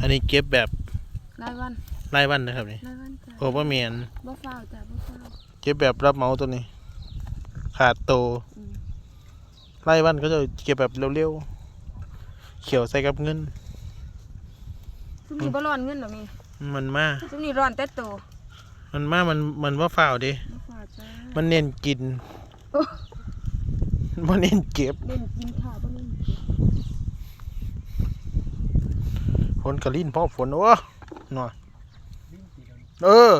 อันนี้เก็บแบบรายวันรายวันนะครับนี่รายวันจ้ะโอเวอร์เมียนบ่ฟ้าวจ้ะบ่ฟ้าวเก็บแบบรับเหมาตัวนี้ ขาดโตอืมรายวันก็จะเก็บแบบเร็วๆเขียวใส่กับเงิน ซุมนี้บ่ร้อนเงินหรอมีมันมาซุมนี้ร้อนแต่โตมันมามันมันว่าฝ่าวดิบ่ฟ้าวจ้ะมันเน้นกินโอ้มันเน้นเก็บ เล่นกินข้าวบ่เล่นเก็บ ฝนกระลิ่นพ่อฝนโอ้หน่อยเออ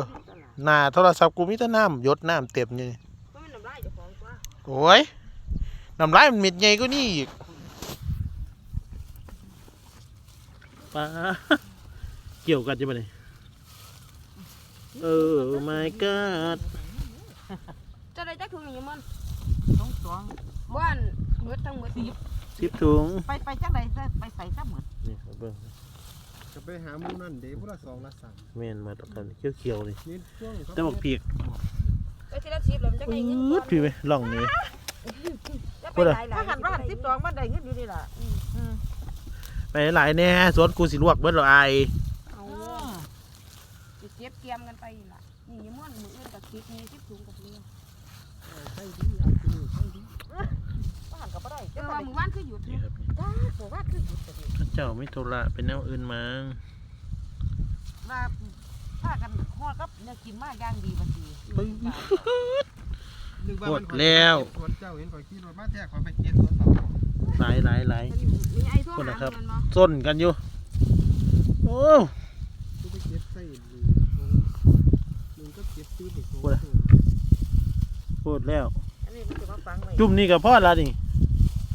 หน้าโทรศัพท์กูมีแต่น้ำหยดน้ำเต็มนี่บ่แม่นน้ำลายเจ้าของกว่าโอ้ยน้ำลายมันเม็ดใหญ่ก็นี่อีกปลาเกี่ยวกันใช่ไหมเนี่ยเออ my god จะได้จักถุงนี้มันสองสองบ่อันหมดทั้งหมดสิบถุงไปไปจังไดซะไปใส่ซะหมดนี่ครับเบิ้ง จะไปหาหมูนั่นเด้ผู้ละสองละสามแม่นมาตะกันเขียวๆนี่นี่ช่วงแต่บอกเปียกไปทีละ10แล้วมันจักได้เงินอืก่อดนพี่ไปล่องนี้จะพูดอะหลายๆถ้าหันว่าหันสิบดองมันได้เงินอยู่นี่ล่ะอืมไปหลายแน่สวนกูสิลวกเบิดหรอไอายเอาสิเก็บเตรียมกันไปนี่ล่ะนี่ม่วนมื้ออื่นก็คิดมี10ถุงกับเรือ ใช่ดีเอาที่นี่ใช่ดี ว่าหันก็บ่ได้แต่เจ้าว่าว่ามื้อวานคือหยุดนี่นี่ครับจ้าบ่ว่าคือหยุดแต่เดียวพระเจ้าไม่โทระเป็นแนวอื่นมั้งว่าถ้ากันฮอดกับเนี่ยกินมาอย่างดีบัดนี้ปึ้ง นึกว่ามันหมดแล้วสวนเจ้าเห็นข่อยขี่รถมาแท้ข่อยไปเก็บสวนต่อหลายหลายหลาย มีไอ้โทรพูดหานะครับ เงินบ่ส้นกันอยู่ โอ้ กูไปเก็บใส่ดูมึงก็เก็บซื้อไปโซ่พูดแล้ว อันนี้มันจะมาฟังไว้จุ่มนี่กับพ่อละนี่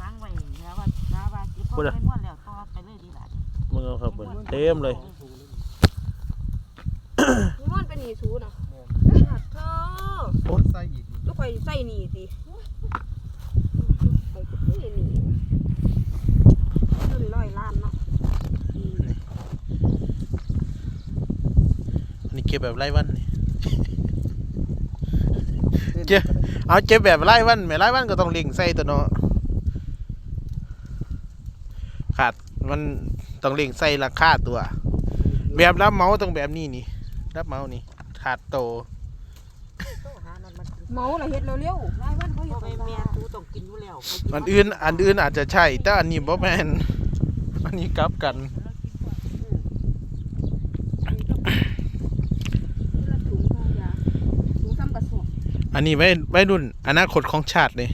ฟังไว้แล้วว่าแล้ว ว่าสิพอพูดอะไปม่วนแล้วต่อไปเลยดีล่ะมึงเอาครับเบิ่งเต็มเลยมีม่วนเป็นหนีสูน่ะเธอโอนใส่อีกลูกข่อยใส่หนีสิข่อยก็สิหนีเงินร้อยล้านเนาะอันนี้เก็บแบบไร่วันนี่เจ๊เอาเก็บแบบไร่วันไม่ไร่วันก็ต้องเลิงใส่ตัวเนาะ ขาดมันต้องเลิงใส่ราคาตัว แบบรับเหมาต้องแบบนี้นี่ รับเหมานี่ขาดโตต้องหานั่นมากินเมาละเฮ็ดเร็วๆรายวันเขาพ่เฮ็อดแม่แม่ตูต้องกินอยู่แล้วเขากิอันอื่นอันอื่นอาจจะใช่แต่อันนี้บ่แม่นอันนี้กลับกันละถุงห้องยาถุงซ้ำกระสอบอันนี้ไว้ไว้รุ่นอนาคตของชาติเลย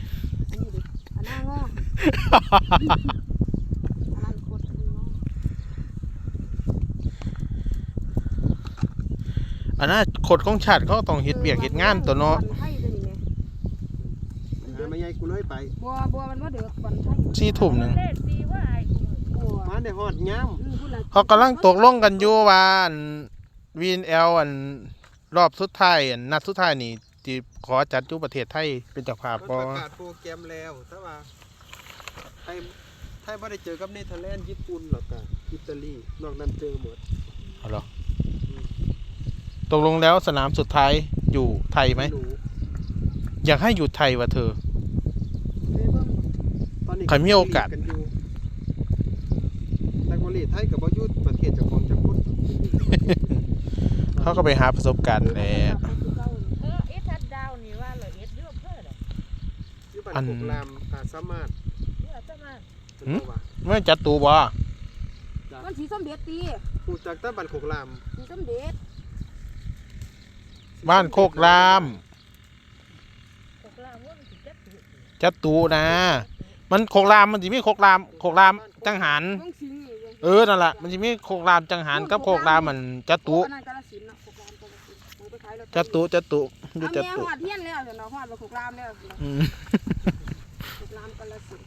อันนี้ดิอันหน้างออันนั้นโคตรคือง ออนาคตของชาติเขาต้องเฮ็ดเบียกเฮ็ดงานตัวเนาะบอลไทยตัวนี้แม่หาไม่ใหญ่กูเลยไปบัวบัวมันว่าเดือกบอลไทยสี่ทุ่มหนึ่งเลขดีว่าไอ้กูบัวมาได้ฮอดย้อืมพูดละเขากำลังตกลงกันอยู่ว่าวีนเอลอันรอบสุดท้ายอันนัดสุดท้ายนี่ที่ขอจัดอยู่ประเทศไทยเป็นเจ้าภาพำบ่มันประกาศโปรแกรมแล้วแต่ว่าไทยไทยบ่ได้เจอกับเนเธอร์แลนด์ญี่ปุ่นหรอกก็อิตาลีนอกนั้นเจอหมดเอาเหรอ ตกลงแล้วสนามสุดท้ายอยู่ไทยไหมรู้อยากให้อยู่ไทยวะเธอไปเบิ่งตอนนี้ใครมีโอกาสนอยู่แต่บริไทยกับบ่อยู่ประเทศเจ้าของจังหวัดเขาก็ไปหาประสบการณ์แหละ เออเอสทัดดาวนี่ว่าเลยเอสเยอะเพิ่นน่ะอยู่บ้านอันโคกรามอาจสามารถเยอะจังมาเพิ่นบอกว่าไม่จัดตูบ่มันสีส้มเด็ดตี ผู้จักแต่บ้านโคกรามสีส้มเด็ด บ้านโคกรามพวกเราว่ามันสิจัดตุจัดตูนะ มันโคกรามมันสิมีโคกรามโคกรามจังหันต้องสิงนี่เลยเออนั่นแหละมันสิมีโคกรามจังหันกับโคกรามมันจัดตูอันนั้นกาฬสินธุ์เนาะโคกรามกาฬสินธุ์มันไปขายลอตเตอรี่จัดตูจัดตูอยู่เอาจัดแม่ตูหอดเทียนแล้วเดี๋ยวเนาะหอดไปโคกรามแล้วเดี๋ยวอืมโคกรามกาฬสินธุ์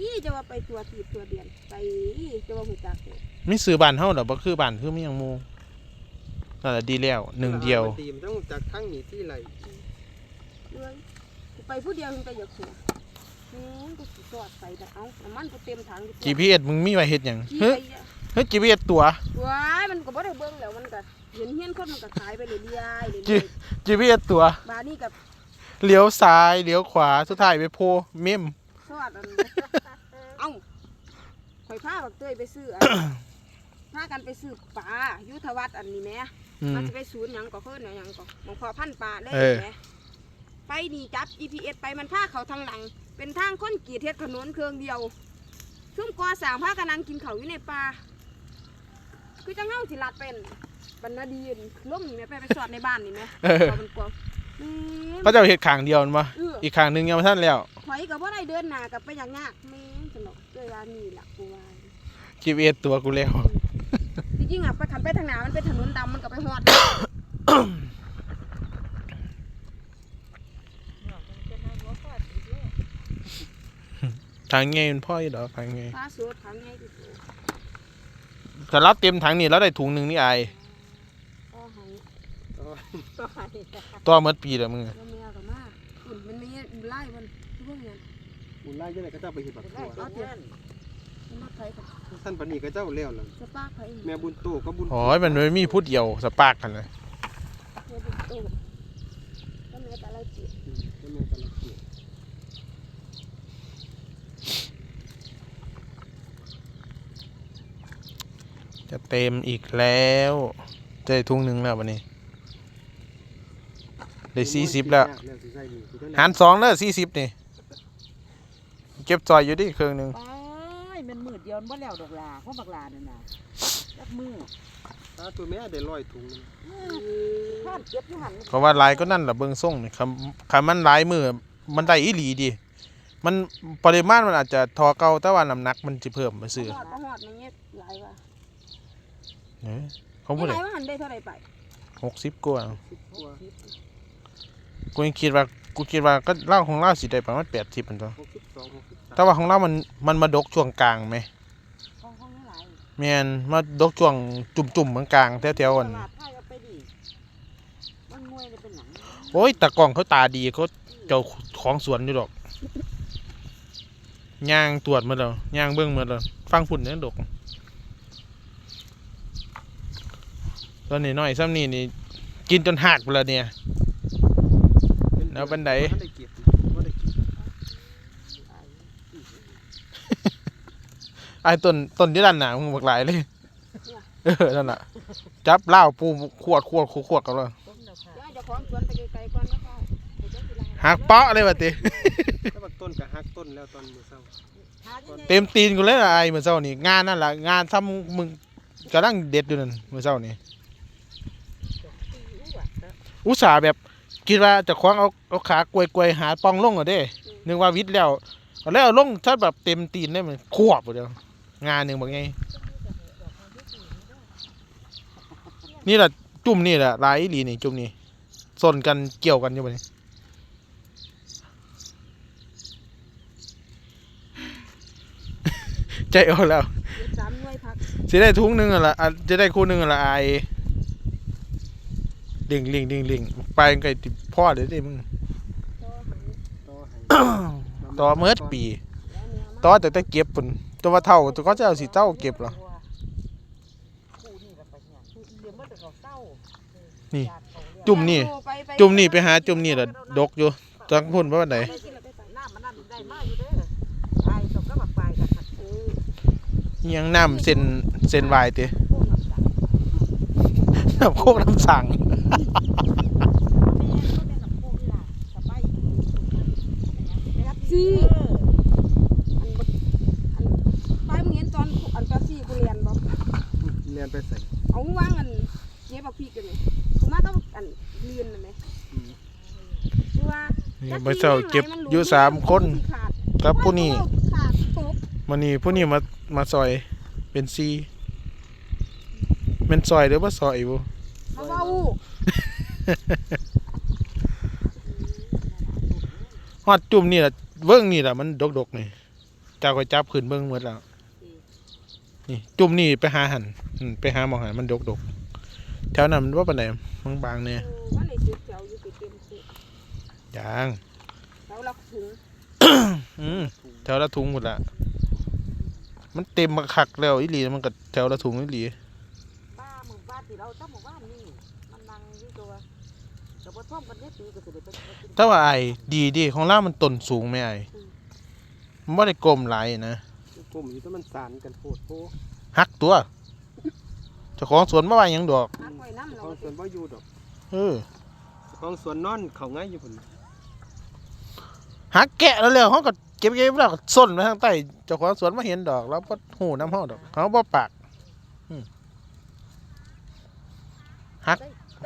อีจะว่าไปตัวตีบตัวเดียนไปอีจะว่าหูจักเลยมีซื้อบ้านเฮาดอกบ่คือบ้านคือมีหยังหมู่ นั่นแหละดีแล้วหนึ่งเดียวดีมนต้องจากทั้งหนีที่ไหลเลยกูไปผู้เดียวมึงไปอยากหัวอืมกูสิสอดใส่แต่เอาน้ำมันกูเต็มถังอยู่ตัว GPS มึงมีไว้เฮ็ดหยังขี้เฮ้ยไปอะเฮ้ย GPS ตัว ว้ายมันก็บ่ได้เบิ่งแล้วมันก็เห็นเฮียนคนมันก็ขายไปเรื่อยๆเรื่จิอย GPS ตัวๆบาดนี้กับเลี้ยวซ้ายเลี้ยวขวาสุดท้ายไปโพเมมสอดอัน เอ้าข่อยพพาบักเตยไปซื้ออัน พากันไปซื้อปลายุทธวัฒน์อันนี้แหม่อืมันมจะไปศูนย์หยังก็เพิ่นหยังก็หมองพอพันปลาเลยเออ แหมไปนี่จับ GPS ไปมันพาเขาทางหลัง เป็นทางค้นกรีดเฮ็ดถนนเครื่องเดียวซุ่มกอสร้างพากันนั่งกินข้าวอยู่ในป่าคือจังเฮาสิลัดเป็นบรรณดีนล่มนี่แหม่ไปไปสอดในบ้านนี่แหม่เออพอมันกลัวแหม่เขาจะเอาเห็ดขางเดียวนั่นบ่เออ อีกขางหนึงยังไม่ทันแล้ว ถอยก็บ่ได้เดินหน้ากับไปอย่างยากแม่งสนุกเลยว่านี่ล่ะกูว่าจีเอตัวกูแล้ว จริงๆอะไปขันไปทางหน้ามันเป็นถนนดำมันก็ไปฮอดทางไงมันพ่ออยู่ดอกทางไงฟ้าสวดทางไงที่สุดแต่รับเต็มถังนี่แล้วได้ถุงหนึ่งนี่อายก็ให้อ๋อก็ให้ตัวเมื่อปีแล้วมึงแล้วแมวก็มาอุ่นมันมีไล่มันพวกเนี้ยอุ่นไล่จังได๋ก็เจ้าไปเฮ็ดบักทั่วเอาเถอะมันมา ไผกับท่านปานนี้ก็เจ้าแล้วล่ะสปาร์คไผแม่บุญโตก็บุญโอ้ยมันไม่มีพูดเดียวสปาร์กกันเลยเดี๋ยวโตก็แม่แต่ละจิตอืมก็แม่ก็ละเกียดจะเต็มอีกแล้วจะได้ถุงหนึ่งแล้ววันนี้ได้สี่สิบแล้ว แล้วสิใส่นี่คือตั้งแต่หารสองแล้วสี่สิบนี่ เก็บซอยอยู่ดิเครื่องหนึ่งไป มันมืดเดียวมันบ่แล้วดอกลาเพราะบักลานั่นน่ะจักมือตาตัวแม่ได้ร้อยถุงนึงข้านเก็บอยู่หันเขาว่าหลายก็นั่นแหละเบิ้งส่งนี่คำคำมันหลายมือมันได้อีหลีดิมันปริมาณมันอาจจะทอเก่าแต่ว่าน้ำหนักมันจะเพิ่มไปซื้อฮอดบ่ฮอดในเงี้ยหลายว่ะเอ้ยเขาพูนี่ดหเลลายว่าหันได้เท่าไหร่ไปหกสิบกว่าสิบกว่ากูยังคิดว่า กูคิดว่าก็เล่าของเล่าสิได้ประมาณแปดสิบมันตัวหกสิบสองหกสิบสามแต่ว่าของเรามันมันมาดกช่วงกลางไหมห้องห้องหลายแมนมาดกช่วงจุ่มๆเหมือนกลางแถวๆอันตลาดไทยเอาไปดิมันมวยเลยเป็นหนังโอ้ยตากล้องเขาตาดีเขาเจ้าของสวนอยู่ดอกย่างตรวจหมาแล้วย่างเบื้องหมาแล้วฟังฝุ่นเนี่ยดกตอนนี้น้อยซ้ำนี่นี่กินจนหักไปแล้วเนี่ย แล้วบันไดได้เก็บบ่ได้เก็บไอ้ต้นต้นที่ด้านหนามึงบักหลายเลยเออนั่นแหละจับเหล้าปูขวดขวดขวดขวดกันเลยต้มแล้วค่ะเลยวจะสิลาหักเปาะเลยวะติต้นก็หักต้นแล้วตอนมือเช้าเต็มตีนกูเลยล่ะไอ้เมื่อเช้านี่งานนั่นแหละงานซ้ำมึงกำลังเด็ดอยู่นั่นเมื่อเช้านี่อุตส่าห์แบบ คิดว่าจะคว้างเอาเอาขากวยกวยๆหาปองลงเหรอเด้ นึกว่าวิทย์แล้วเอาแล้วเอาลงถ้าแบบเต็มตีนได้มันควบเดียวงานหนึ่งบอกไงนี่แหละจุ่มนี่แหละลายอีหลีนี่จุ่มนี่สนกันเกี่ยวกันอยู่บ่นี่ใจอ่อนแล้วเดี๋ยวสามหน่วยพักสิได้ทุงหนึ่งอะละอาจจะได้คู่หนึ่งอะละไอ ลิงลิงลิงลิงไปไกลติพ่อเดี๋ยวดิมึงต่อให้ต่อให้ต่อเมื่อปีแล้วเนื้อต่อแต่แต่เก็บปุ่นตัวว่าเท่าตัวก็จะเอาสีเท่าเก็บเหรอคู่นี่ละไปเนี่ยเดี๋ยวมันจะเขาเศร้านี่ญาติเขาเรียกจุ่มนี่ไปไปจุ่มนี่ไปหาจุ่มนี่แหละดกอยู่จังพุ่นว่าวันไหนไปกินแล้วไปไปน้ำมันนั่นได้มากอยู่เด้อไอ้ตกก็บักไปกันค่ะเออยังน้ำเส้นเส้นวายเตะพวกน้ำจังน้ำโคกน้ำสั่ง มายนะครับซี่เอออันบักอันไปมึงเห็นตอนอันแป๊บซี่กูเรียนบ่เรียนไปใส่เอาวางอันเก็บบักพริกกันนี่กูมาต้องอันเรียนน่ะแหมอืมคือว่านี่เมื่อเช้าเก็บอยู่สามคนขาดกับผู้นี้ขาดตกมันนี่ผู้นี้มามาซอยเป็นซีเป็นซอยหรือว่าซอยบุมาเว้า ฮอดจุ่มนี่แหละเบิ้งนี่แหละมันดกดกๆนี่เจ้าก็จับขึ้นเบิ้งหมดแล้วนี่จุ่มนี่ไปหาหันอืมไปหาหมองหันมันดกดกๆแถวนั้นมันว่าปานไหนบางบางๆเนี่ยเออว่าในสุดแถวอยู่ไปเต็มสุดยางแถวละถุงอืมแถวละถุงหมดละมันเต็มมาคักแล้วอีหลีมันก็แถวละถุงอีหลีบ้าหมู่บ้านที่เราต้องหมู่บ้านนี่มันนั่งอยู่ตัว แต่ว่าท่อมกันได้ปีก็สิได้ไปกินถ้าว่าไอ้ดีดีของเรามันต้นสูงไหมไอ้มันไม่ได้กลมหลายนะกผมอยู่แต่มันสานกันโพดโพหักตัวเจ้าของสวนมาว่าหยังดอกหักไว้น้ำเราของสวนบ่อยู่ดอกเออของสวนนอนเขาง่ายอยู่พุ่นหักแกะแล้วแล้วเขาก็เก็บเก็บแล้วก็ส้นไปทางใต้เจ้าของสวนมาเห็นดอกแล้วก็หูน้ำห้อดอกเขาบ่ปาก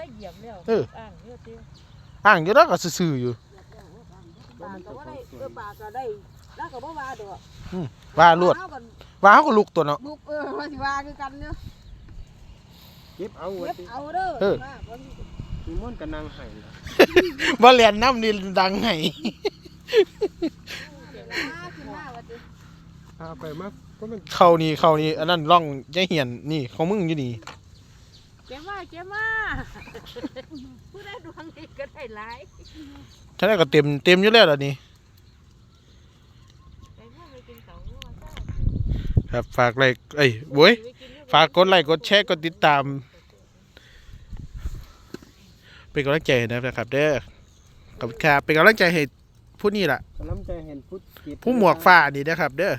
ได้เหยียบแล้วเออ อ่างเยอะเตี้ยอ่างอยู่แล้วก็ซื่อๆอยู่ปากก็ว่าได้เออปากก็ได้แล้วก็บ่ว่าดอกว่าลวดเอกันว่าเขาก็ลุกตัวเนาะ บุกเออว่าสิว่าคือกันเนาะเก็บเอาไว้เก็บสิเอาเด้อเออ ว่าบ่มีมีม่วนกับนางไห้ล่ะบ่เรียนน้ำนี่ดังไห้เดี๋ยวมาขึ้นมาว่าสิพาไปมาก็มันเข้านี่เข้านี่อันนั้นร่องยายเหียนนี่ของมึงอยู่นี่เก็บมาเก็บมาผู้ได้ดวงดีก็ได้หลายท่านนนก็เต็มเต็มอยู่แล้วล่ะนี่ไปมาไปกินเขาว่าซ่าครับฝากไลค์เอ้ยโว้ยฝากกดไลค์กดแชร์กดติดตาม เป็นกำลังใจให้นะครับ เด้อขอบคุณครับเป็นกำลังใจให้ผู้นี่ล่ะกำลังใจเห็นพุทธกิจผู้หมวกฟ้านี่นะครับ เด้อ